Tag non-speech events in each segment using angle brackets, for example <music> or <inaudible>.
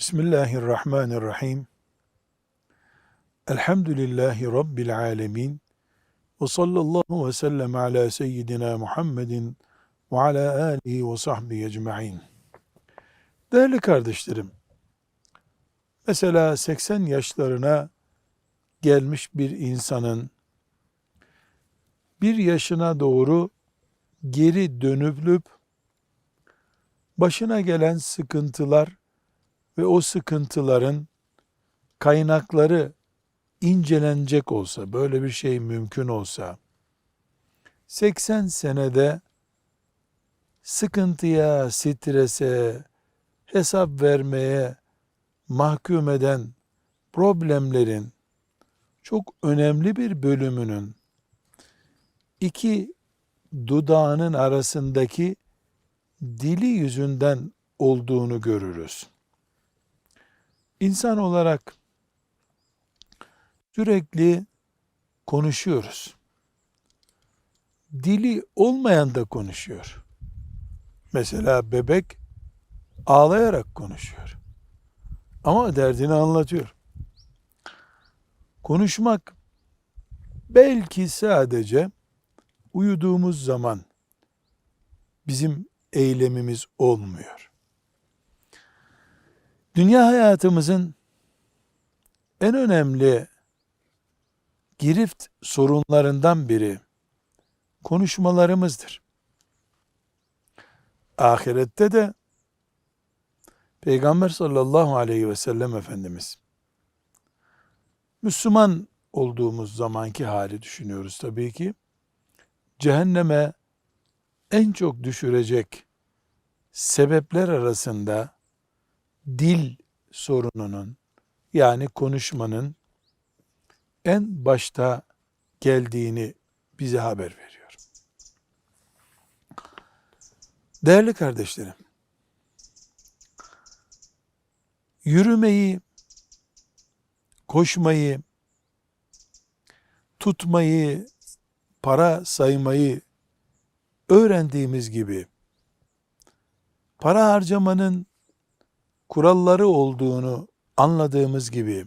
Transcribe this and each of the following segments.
Bismillahirrahmanirrahim. Elhamdülillahi Rabbil alemin. Ve sallallahu ve sellem ala seyyidina Muhammedin ve ala alihi ve sahbihi ecma'in. Değerli kardeşlerim, mesela 80 yaşlarına gelmiş bir insanın bir yaşına doğru geri dönüplüp başına gelen sıkıntılar ve o sıkıntıların kaynakları incelenecek olsa, böyle bir şey mümkün olsa, 80 senede sıkıntıya, strese, hesap vermeye mahkum eden problemlerin çok önemli bir bölümünün iki dudağının arasındaki dili yüzünden olduğunu görürüz. İnsan olarak sürekli konuşuyoruz. Dili olmayan da konuşuyor. Mesela bebek ağlayarak konuşuyor. Ama derdini anlatıyor. Konuşmak belki sadece uyuduğumuz zaman bizim eylemimiz olmuyor. Dünya hayatımızın en önemli girift sorunlarından biri konuşmalarımızdır. Ahirette de Peygamber sallallahu aleyhi ve sellem Efendimiz Müslüman olduğumuz zamanki hali düşünüyoruz tabii ki. Cehenneme en çok düşürecek sebepler arasında dil sorununun yani konuşmanın en başta geldiğini bize haber veriyor. Değerli kardeşlerim, yürümeyi, koşmayı, tutmayı, para saymayı öğrendiğimiz gibi para harcamanın kuralları olduğunu anladığımız gibi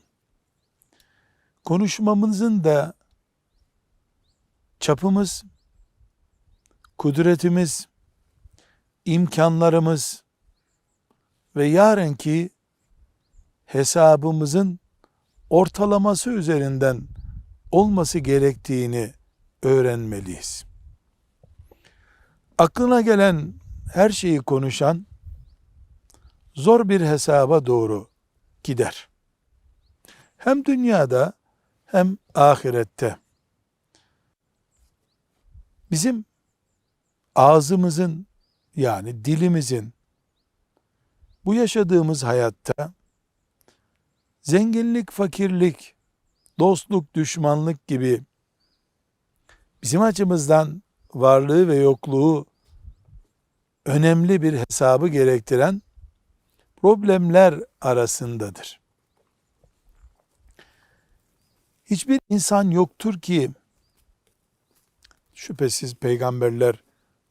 konuşmamızın da çapımız, kudretimiz, imkanlarımız ve yarınki hesabımızın ortalaması üzerinden olması gerektiğini öğrenmeliyiz. Aklına gelen her şeyi konuşan zor bir hesaba doğru gider. Hem dünyada hem ahirette. Bizim ağzımızın yani dilimizin bu yaşadığımız hayatta zenginlik, fakirlik, dostluk, düşmanlık gibi bizim açımızdan varlığı ve yokluğu önemli bir hesabı gerektiren problemler arasındadır. Hiçbir insan yoktur ki şüphesiz peygamberler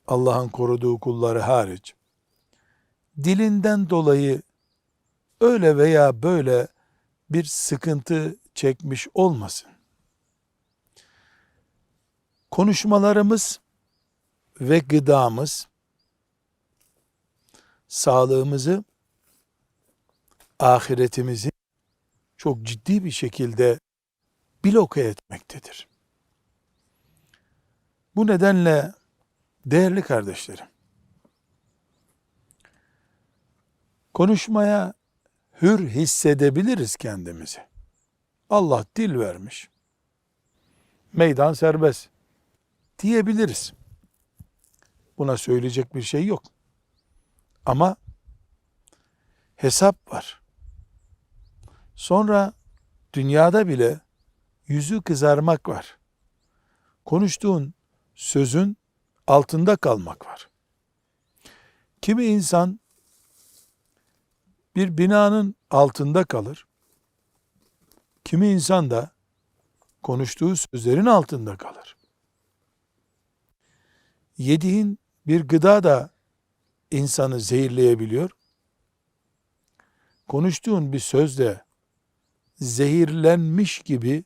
Allah'ın koruduğu kulları hariç dilinden dolayı öyle veya böyle bir sıkıntı çekmiş olmasın. Konuşmalarımız ve gıdamız sağlığımızı, ahiretimizi çok ciddi bir şekilde bloke etmektedir. Bu nedenle değerli kardeşlerim, konuşmaya hür hissedebiliriz kendimizi. Allah dil vermiş. Meydan serbest diyebiliriz. Buna söyleyecek bir şey yok. Ama hesap var. Sonra dünyada bile yüzü kızarmak var. Konuştuğun sözün altında kalmak var. Kimi insan bir binanın altında kalır. Kimi insan da konuştuğu sözlerin altında kalır. Yediğin bir gıda da insanı zehirleyebiliyor. konuştuğun bir sözle zehirlenmiş gibi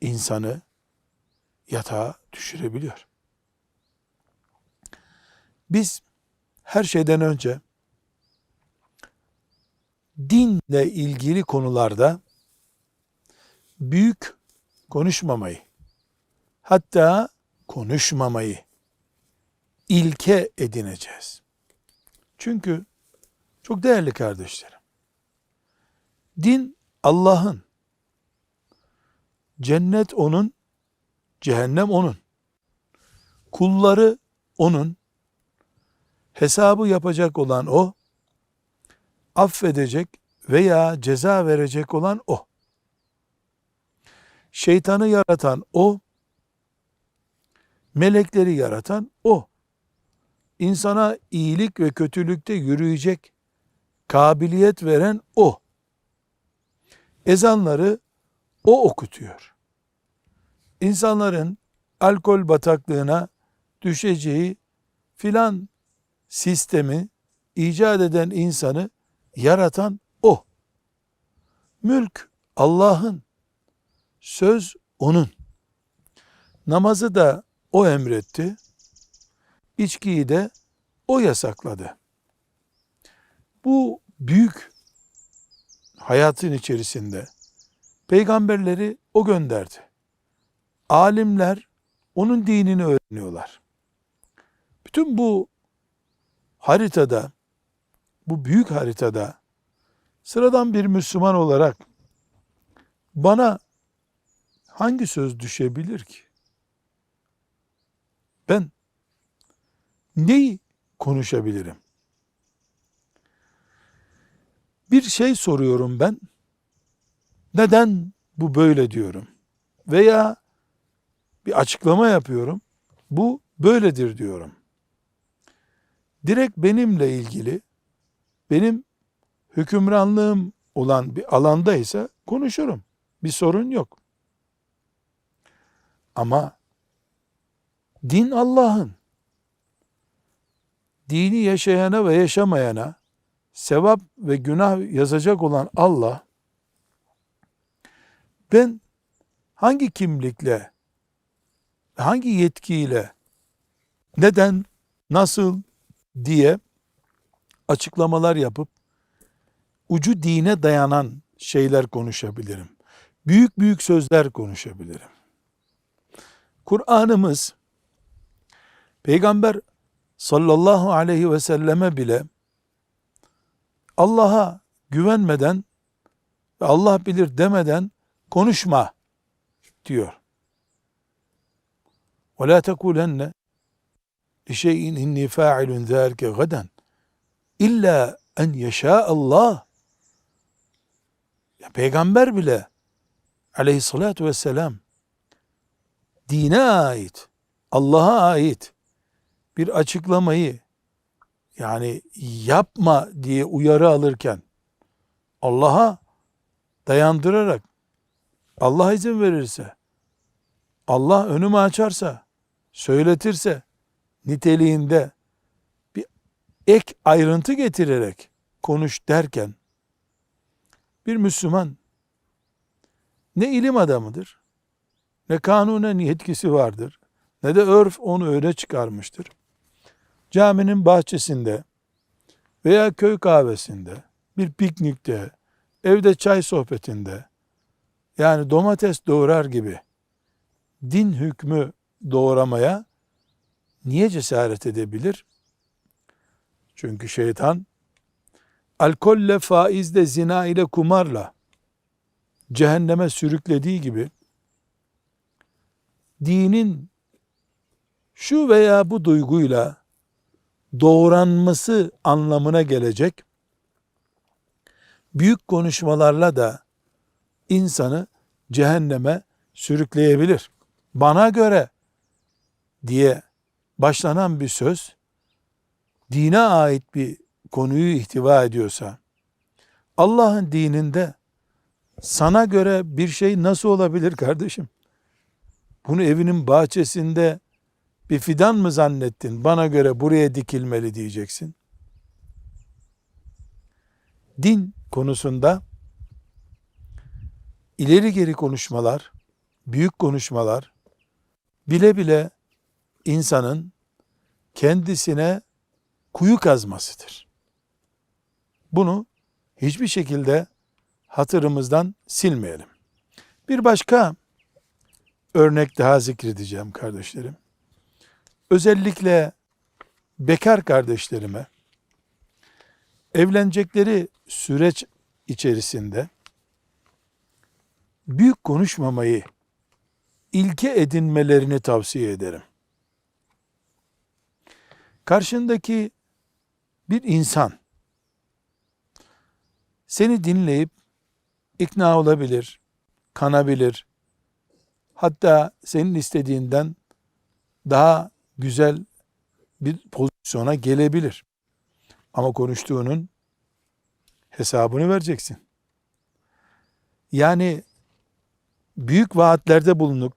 insanı yatağa düşürebiliyor. Biz her şeyden önce dinle ilgili konularda büyük konuşmamayı, hatta konuşmamayı ilke edineceğiz. Çünkü çok değerli kardeşlerim, din Allah'ın, cennet onun, cehennem onun, kulları onun, hesabı yapacak olan o, affedecek veya ceza verecek olan o. Şeytanı yaratan o, melekleri yaratan o. İnsana iyilik ve kötülükte yürüyecek kabiliyet veren o. Ezanları o okutuyor. İnsanların alkol bataklığına düşeceği filan sistemi icat eden insanı yaratan o. Mülk Allah'ın, söz onun. Namazı da o emretti. İçkiyi de o yasakladı. Bu büyük hayatın içerisinde peygamberleri o gönderdi. Alimler onun dinini öğreniyorlar. Bütün bu haritada, bu büyük haritada sıradan bir Müslüman olarak bana hangi söz düşebilir ki? Ben neyi konuşabilirim? Bir şey soruyorum ben. Neden bu böyle diyorum? Veya bir açıklama yapıyorum. Bu böyledir diyorum. Direkt benimle ilgili benim hükümranlığım olan bir alanda ise konuşurum. Bir sorun yok. Ama din Allah'ın. Dini yaşayana ve yaşamayana sevap ve günah yazacak olan Allah ben hangi kimlikle hangi yetkiyle neden nasıl diye açıklamalar yapıp ucu dine dayanan şeyler konuşabilirim. Büyük büyük sözler konuşabilirim. Kur'an'ımız Peygamber sallallahu aleyhi ve selleme bile Allah'a güvenmeden ve Allah bilir demeden konuşma diyor. Ve la tekulenne şeyin inni fa'ilun zâlike gaden illa en yeşâ Allah. Ya peygamber bile aleyhissalatu vesselam dine ait, Allah'a ait bir açıklamayı yani yapma diye uyarı alırken Allah'a dayandırarak Allah izin verirse Allah önümü açarsa söyletirse niteliğinde bir ek ayrıntı getirerek konuş derken bir Müslüman ne ilim adamıdır, ne kanunen yetkisi vardır, ne de örf onu öne çıkarmıştır. Caminin bahçesinde veya köy kahvesinde, bir piknikte, evde çay sohbetinde, yani domates doğrar gibi din hükmü doğramaya niye cesaret edebilir? Çünkü şeytan alkolle, faizle, zina ile, kumarla cehenneme sürüklediği gibi dinin şu veya bu duyguyla doğranması anlamına gelecek büyük konuşmalarla da insanı cehenneme sürükleyebilir. Bana göre diye başlanan bir söz dine ait bir konuyu ihtiva ediyorsa Allah'ın dininde sana göre bir şey nasıl olabilir kardeşim? Bunu evinin bahçesinde bir fidan mı zannettin? Bana göre buraya dikilmeli diyeceksin. din konusunda ileri geri konuşmalar, büyük konuşmalar bile bile insanın kendisine kuyu kazmasıdır. Bunu hiçbir şekilde hatırımızdan silmeyelim. Bir başka örnek daha zikredeceğim kardeşlerim. Özellikle bekar kardeşlerime evlenecekleri süreç içerisinde büyük konuşmamayı ilke edinmelerini tavsiye ederim. Karşındaki bir insan seni dinleyip ikna olabilir, kanabilir. Hatta senin istediğinden daha güzel bir pozisyona gelebilir. Ama konuştuğunun hesabını vereceksin. Yani büyük vaatlerde bulunup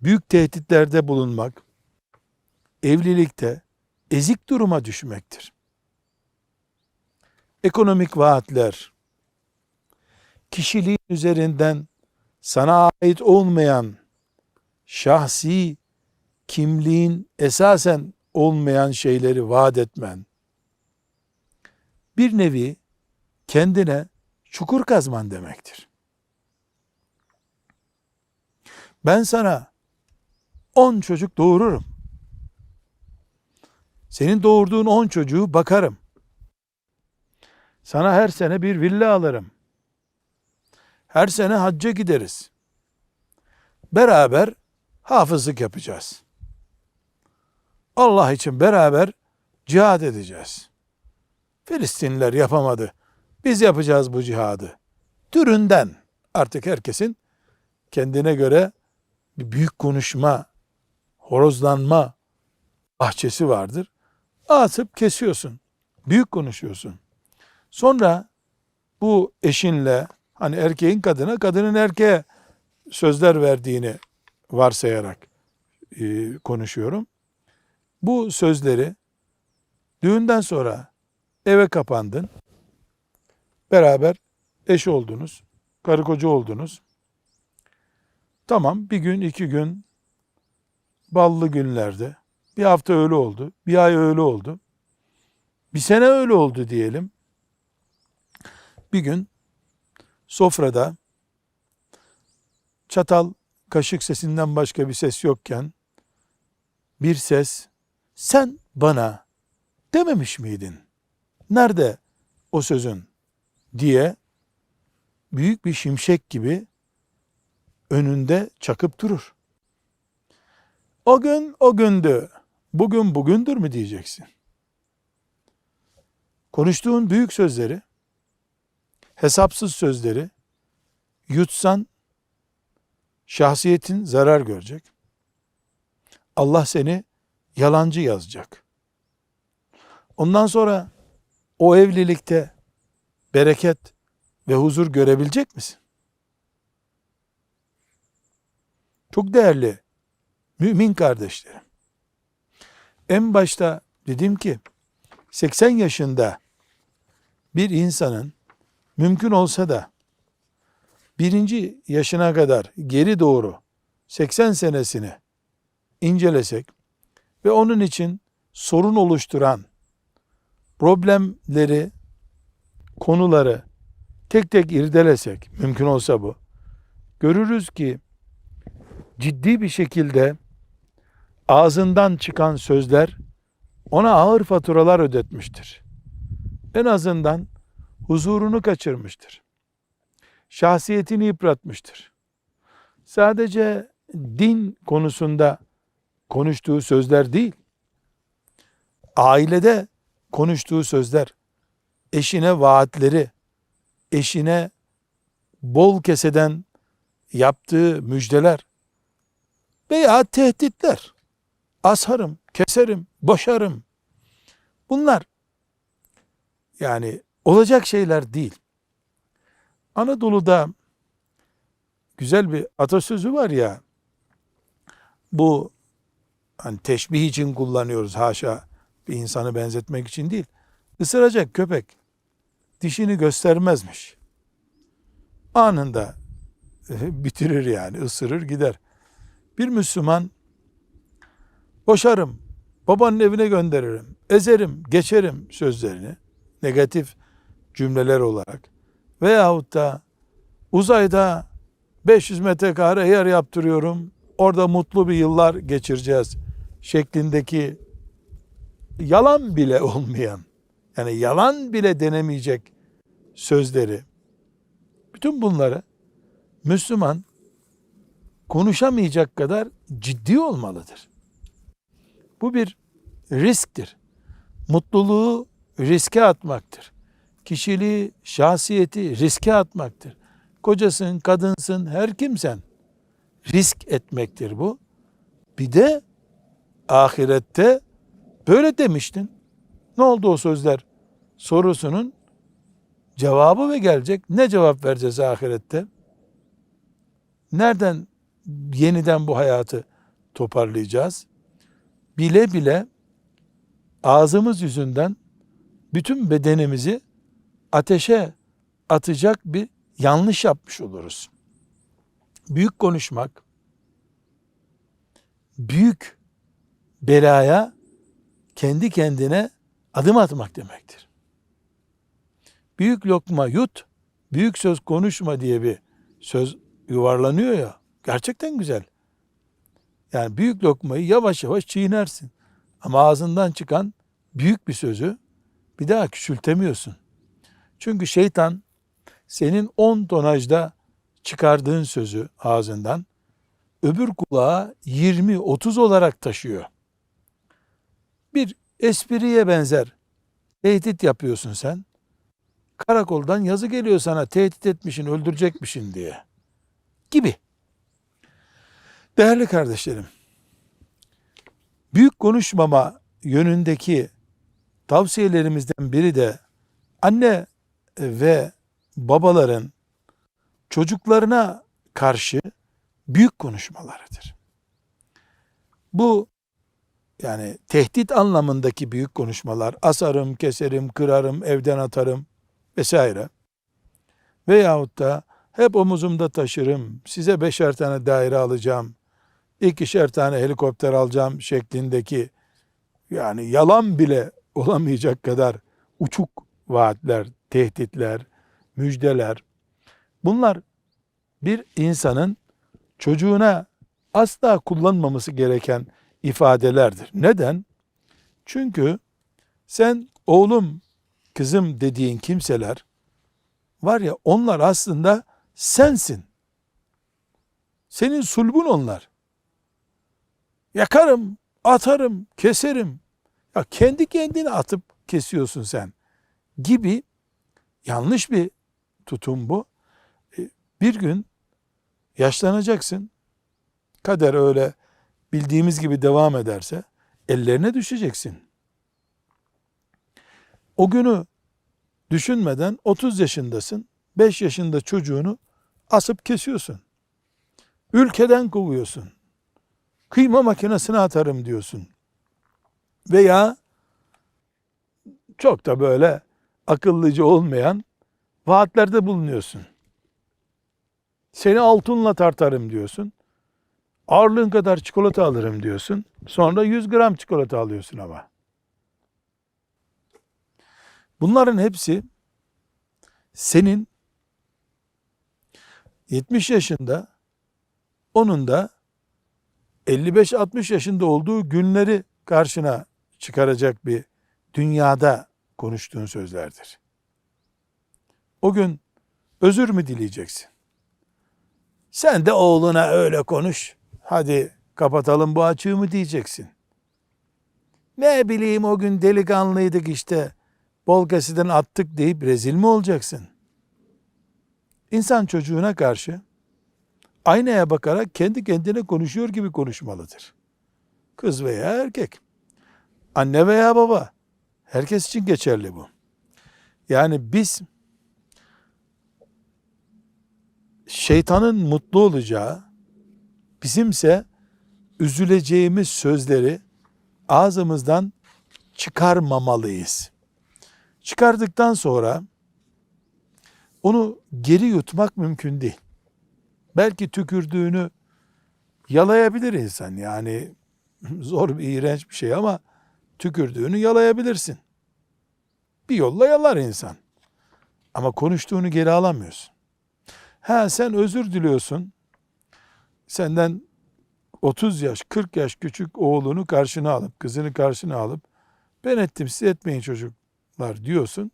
büyük tehditlerde bulunmak evlilikte ezik duruma düşmektir. Ekonomik vaatler, kişiliğin üzerinden sana ait olmayan şahsi kimliğin esasen olmayan şeyleri vaat etmen, bir nevi kendine çukur kazman demektir. Ben sana on çocuk doğururum. Senin doğurduğun on çocuğu bakarım. Sana her sene bir villa alırım. Her sene hacca gideriz. Beraber hafızlık yapacağız. Allah için beraber cihad edeceğiz. Filistinliler yapamadı. Biz yapacağız bu cihadı. Türünden artık herkesin kendine göre bir büyük konuşma, horozlanma bahçesi vardır. Atıp kesiyorsun. Büyük konuşuyorsun. Sonra bu eşinle hani erkeğin kadına, kadının erkeğe sözler verdiğini varsayarak e, konuşuyorum. Bu sözleri düğünden sonra eve kapandın. Beraber eş oldunuz. Karı koca oldunuz. Tamam bir gün iki gün ballı günlerde bir hafta öyle oldu. Bir ay öyle oldu. Bir sene öyle oldu diyelim. Bir gün sofrada çatal kaşık sesinden başka bir ses yokken bir ses sen bana dememiş miydin? Nerede o sözün? diye büyük bir şimşek gibi önünde çakıp durur. O gün o gündü. Bugün bugündür mü diyeceksin. Konuştuğun büyük sözleri, hesapsız sözleri yutsan şahsiyetin zarar görecek. Allah seni yalancı yazacak. Ondan sonra o evlilikte bereket ve huzur görebilecek misin? Çok değerli mümin kardeşlerim. En başta dedim ki 80 yaşında bir insanın mümkün olsa da birinci yaşına kadar geri doğru 80 senesini incelesek ve onun için sorun oluşturan problemleri, konuları tek tek irdelesek, mümkün olsa bu, görürüz ki ciddi bir şekilde ağzından çıkan sözler ona ağır faturalar ödetmiştir. En azından huzurunu kaçırmıştır. Şahsiyetini yıpratmıştır. Sadece din konusunda konuştuğu sözler değil, ailede konuştuğu sözler, eşine vaatleri, eşine bol keseden yaptığı müjdeler veya tehditler, asarım, keserim, boşarım. Bunlar yani olacak şeyler değil. Anadolu'da güzel bir atasözü var ya, bu hani teşbih için kullanıyoruz haşa bir insanı benzetmek için değil. Isıracak köpek dişini göstermezmiş. Anında <laughs> bitirir yani, ısırır gider. Bir Müslüman boşarım, babanın evine gönderirim, ezerim, geçerim sözlerini negatif cümleler olarak veyahut da uzayda 500 metrekare yer yaptırıyorum, orada mutlu bir yıllar geçireceğiz şeklindeki yalan bile <laughs> olmayan, yani yalan bile denemeyecek sözleri, bütün bunları Müslüman konuşamayacak kadar ciddi olmalıdır. Bu bir risktir. Mutluluğu riske atmaktır. Kişiliği, şahsiyeti riske atmaktır. Kocasın, kadınsın, her kimsen risk etmektir bu. Bir de ahirette böyle demiştin. Ne oldu o sözler? Sorusunun cevabı ve gelecek. Ne cevap vereceğiz ahirette? Nereden yeniden bu hayatı toparlayacağız? Bile bile ağzımız yüzünden bütün bedenimizi ateşe atacak bir yanlış yapmış oluruz. Büyük konuşmak, büyük belaya kendi kendine adım atmak demektir. Büyük lokma yut, büyük söz konuşma diye bir söz yuvarlanıyor ya. Gerçekten güzel. Yani büyük lokmayı yavaş yavaş çiğnersin. Ama ağzından çıkan büyük bir sözü bir daha küçültemiyorsun. Çünkü şeytan senin 10 tonajda çıkardığın sözü ağzından öbür kulağa 20-30 olarak taşıyor. Bir espriye benzer tehdit yapıyorsun sen. Karakoldan yazı geliyor sana tehdit etmişin, öldürecekmişin diye. Gibi. Değerli kardeşlerim, büyük konuşmama yönündeki tavsiyelerimizden biri de anne ve babaların çocuklarına karşı büyük konuşmalarıdır. Bu yani tehdit anlamındaki büyük konuşmalar, asarım, keserim, kırarım, evden atarım vesaire. Veyahut da hep omuzumda taşırım, size beşer tane daire alacağım, ikişer tane helikopter alacağım şeklindeki yani yalan bile <laughs> olamayacak kadar uçuk vaatler, tehditler, müjdeler. Bunlar bir insanın çocuğuna asla kullanmaması gereken ifadelerdir. Neden? Çünkü sen oğlum, kızım dediğin kimseler var ya onlar aslında sensin. Senin sulbun onlar. Yakarım, atarım, keserim. Ya kendi kendini atıp kesiyorsun sen gibi yanlış bir tutum bu. E, bir gün yaşlanacaksın. Kader öyle bildiğimiz gibi devam ederse ellerine düşeceksin. O günü düşünmeden 30 yaşındasın. 5 yaşında çocuğunu asıp kesiyorsun. Ülkeden kovuyorsun. Kıyma makinesine atarım diyorsun. Veya çok da böyle akıllıcı olmayan vaatlerde bulunuyorsun. Seni altınla tartarım diyorsun. Ağırlığın kadar çikolata alırım diyorsun. Sonra 100 gram çikolata alıyorsun ama. Bunların hepsi senin 70 yaşında onun da 55-60 yaşında olduğu günleri karşına çıkaracak bir dünyada konuştuğun sözlerdir. O gün özür mü dileyeceksin? Sen de oğluna öyle konuş. Hadi kapatalım bu açığı mı diyeceksin? Ne bileyim o gün delikanlıydık işte. Bol kesiden attık deyip rezil mi olacaksın? İnsan çocuğuna karşı aynaya bakarak kendi kendine konuşuyor gibi konuşmalıdır. Kız veya erkek. Anne veya baba. Herkes için geçerli bu. Yani biz şeytanın mutlu olacağı, bizimse üzüleceğimiz sözleri ağzımızdan çıkarmamalıyız. Çıkardıktan sonra onu geri yutmak mümkün değil. Belki tükürdüğünü yalayabilir insan. Yani <laughs> zor bir iğrenç bir şey ama tükürdüğünü yalayabilirsin. Bir yolla yalar insan. Ama konuştuğunu geri alamıyorsun. Ha sen özür diliyorsun. Senden 30 yaş, 40 yaş küçük oğlunu karşına alıp, kızını karşına alıp ben ettim siz etmeyin çocuklar diyorsun.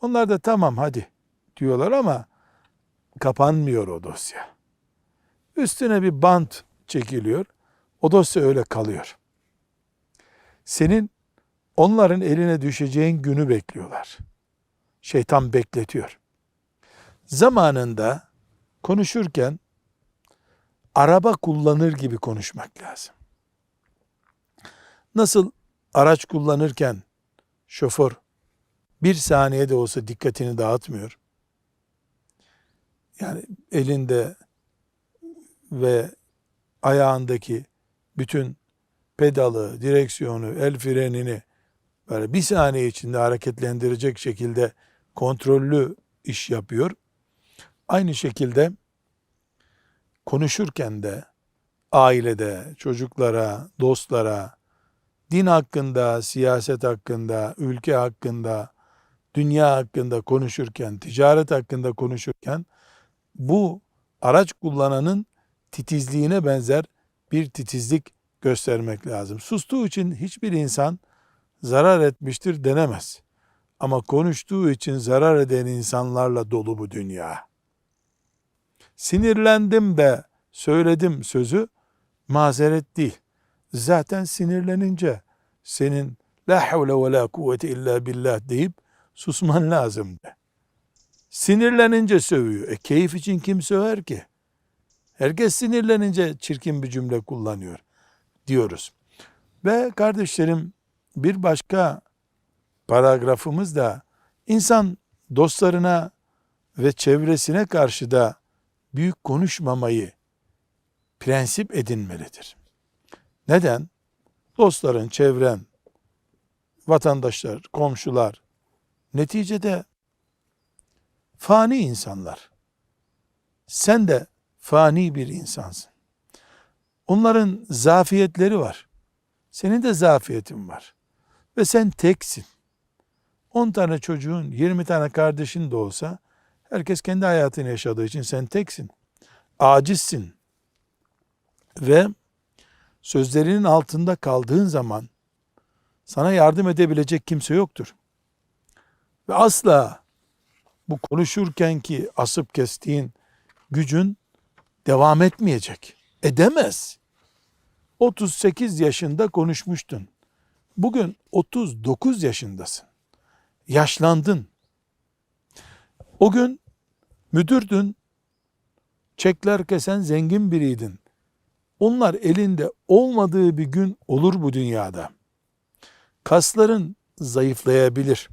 Onlar da tamam hadi diyorlar ama kapanmıyor o dosya. Üstüne bir bant çekiliyor. O dosya öyle kalıyor. Senin onların eline düşeceğin günü bekliyorlar. Şeytan bekletiyor. Zamanında konuşurken araba kullanır gibi konuşmak lazım. Nasıl araç kullanırken şoför bir saniye de olsa dikkatini dağıtmıyor. Yani elinde ve ayağındaki bütün pedalı, direksiyonu, el frenini böyle bir saniye içinde hareketlendirecek şekilde kontrollü iş yapıyor. Aynı şekilde konuşurken de ailede, çocuklara, dostlara, din hakkında, siyaset hakkında, ülke hakkında, dünya hakkında konuşurken, ticaret hakkında konuşurken bu araç kullananın titizliğine benzer bir titizlik göstermek lazım. Sustuğu için hiçbir insan zarar etmiştir denemez. Ama konuştuğu için zarar eden insanlarla dolu bu dünya. Sinirlendim de söyledim sözü mazeret değil. Zaten sinirlenince senin la havle ve la kuvvete illa billah deyip susman lazım de. Sinirlenince sövüyor. E keyif için kim söver ki? Herkes sinirlenince çirkin bir cümle kullanıyor diyoruz. Ve kardeşlerim bir başka paragrafımız da insan dostlarına ve çevresine karşı da büyük konuşmamayı prensip edinmelidir. Neden? Dostların, çevren, vatandaşlar, komşular neticede fani insanlar. Sen de fani bir insansın. Onların zafiyetleri var. Senin de zafiyetin var. Ve sen teksin. 10 tane çocuğun, 20 tane kardeşin de olsa herkes kendi hayatını yaşadığı için sen teksin. Acizsin. Ve sözlerinin altında kaldığın zaman sana yardım edebilecek kimse yoktur. Ve asla bu konuşurken ki asıp kestiğin gücün devam etmeyecek. Edemez. 38 yaşında konuşmuştun. Bugün 39 yaşındasın. Yaşlandın. O gün müdürdün. Çekler kesen zengin biriydin. Onlar elinde olmadığı bir gün olur bu dünyada. Kasların zayıflayabilir.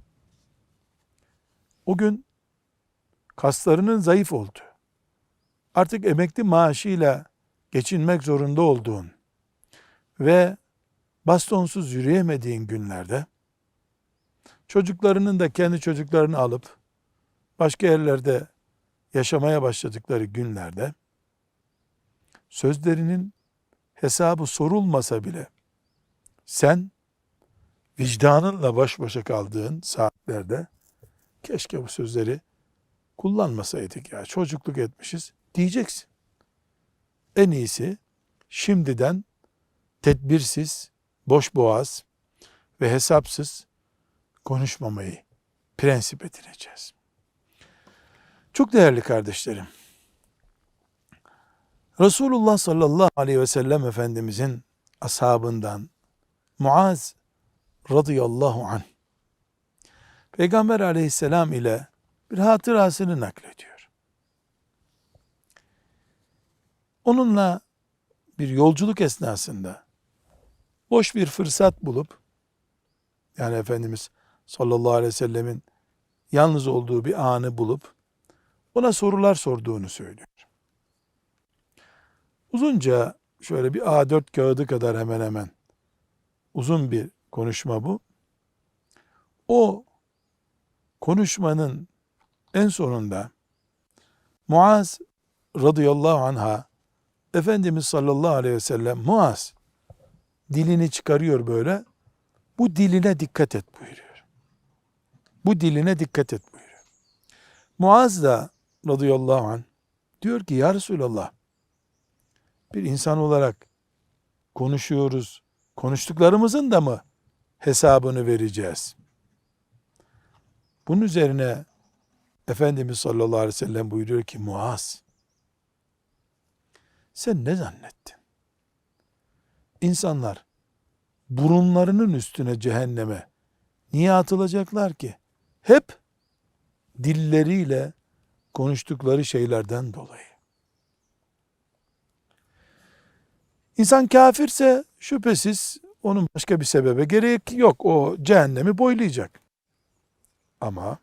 O gün kaslarının zayıf oldu. Artık emekli maaşıyla geçinmek zorunda olduğun ve bastonsuz yürüyemediğin günlerde çocuklarının da kendi çocuklarını alıp başka yerlerde yaşamaya başladıkları günlerde sözlerinin hesabı sorulmasa bile sen vicdanınla baş başa kaldığın saatlerde keşke bu sözleri kullanmasaydık ya çocukluk etmişiz diyeceksin. En iyisi şimdiden tedbirsiz, boş boğaz ve hesapsız konuşmamayı prensip edineceğiz. Çok değerli kardeşlerim, Resulullah sallallahu aleyhi ve sellem Efendimizin ashabından Muaz radıyallahu anh Peygamber aleyhisselam ile bir hatırasını naklediyor. Onunla bir yolculuk esnasında boş bir fırsat bulup yani Efendimiz sallallahu aleyhi ve sellemin yalnız olduğu bir anı bulup ona sorular sorduğunu söylüyor. Uzunca şöyle bir A4 kağıdı kadar hemen hemen uzun bir konuşma bu. O konuşmanın en sonunda Muaz radıyallahu anha Efendimiz sallallahu aleyhi ve sellem Muaz dilini çıkarıyor böyle. Bu diline dikkat et buyuruyor. Bu diline dikkat et buyuruyor. Muaz da radıyallahu anh diyor ki ya Resulallah bir insan olarak konuşuyoruz. Konuştuklarımızın da mı hesabını vereceğiz? Bunun üzerine Efendimiz sallallahu aleyhi ve sellem buyuruyor ki Muaz sen ne zannettin? İnsanlar burunlarının üstüne cehenneme niye atılacaklar ki? Hep dilleriyle konuştukları şeylerden dolayı. İnsan kafirse şüphesiz onun başka bir sebebe gerek yok. O cehennemi boylayacak. Ama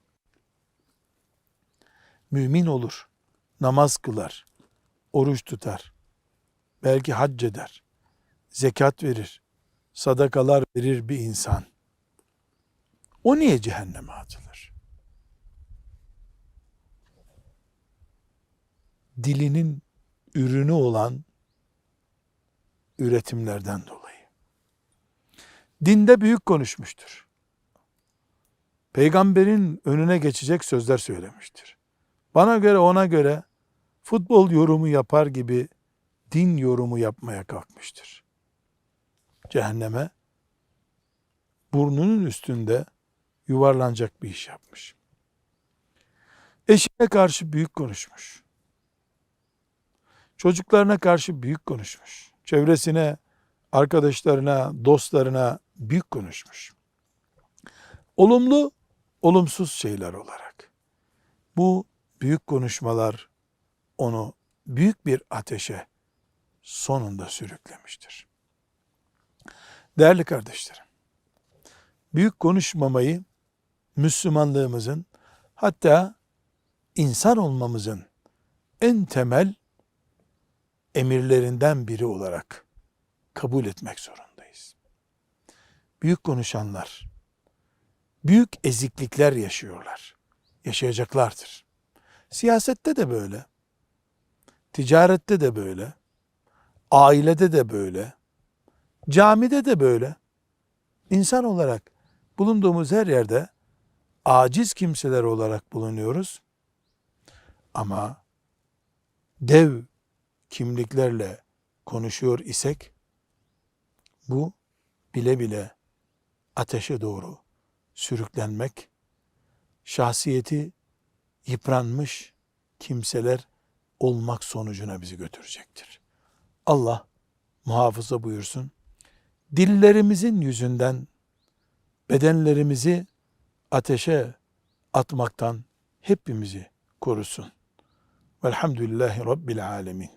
mümin olur, namaz kılar, oruç tutar, belki hac eder, zekat verir, sadakalar verir bir insan. O niye cehenneme atılır? Dilinin ürünü olan üretimlerden dolayı. Dinde büyük konuşmuştur. Peygamberin önüne geçecek sözler söylemiştir. Bana göre ona göre futbol yorumu yapar gibi din yorumu yapmaya kalkmıştır. Cehenneme burnunun üstünde yuvarlanacak bir iş yapmış. Eşine karşı büyük konuşmuş. Çocuklarına karşı büyük konuşmuş. Çevresine, arkadaşlarına, dostlarına büyük konuşmuş. Olumlu, olumsuz şeyler olarak. Bu büyük konuşmalar onu büyük bir ateşe sonunda sürüklemiştir. Değerli kardeşlerim, büyük konuşmamayı Müslümanlığımızın hatta insan olmamızın en temel emirlerinden biri olarak kabul etmek zorundayız. Büyük konuşanlar büyük eziklikler yaşıyorlar. Yaşayacaklardır. Siyasette de böyle. Ticarette de böyle. Ailede de böyle. Camide de böyle. İnsan olarak bulunduğumuz her yerde aciz kimseler olarak bulunuyoruz. Ama dev kimliklerle konuşuyor isek bu bile bile ateşe doğru sürüklenmek, şahsiyeti yıpranmış kimseler olmak sonucuna bizi götürecektir. Allah muhafaza buyursun. Dillerimizin yüzünden bedenlerimizi ateşe atmaktan hepimizi korusun. Velhamdülillahi Rabbil Alemin.